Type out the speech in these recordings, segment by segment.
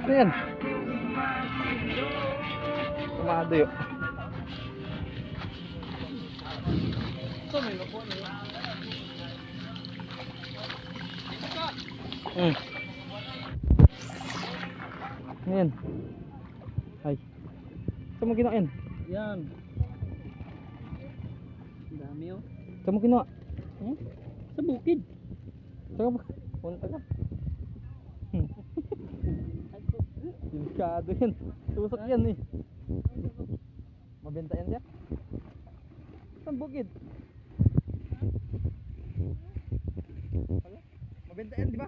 Ano yan? Tumado yun. Hmm. Ano yan? Ay. Saan mo ginawa yan? Yan. Ang dami oh. Saan mo ginawa? Hmm? Sa bukid. Saan ka ba? Punta ka. Delikado yan. Tusok yan eh. Mabenta yan siya? Saan bukid? Mabenta yan, di ba?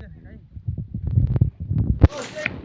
Thank you.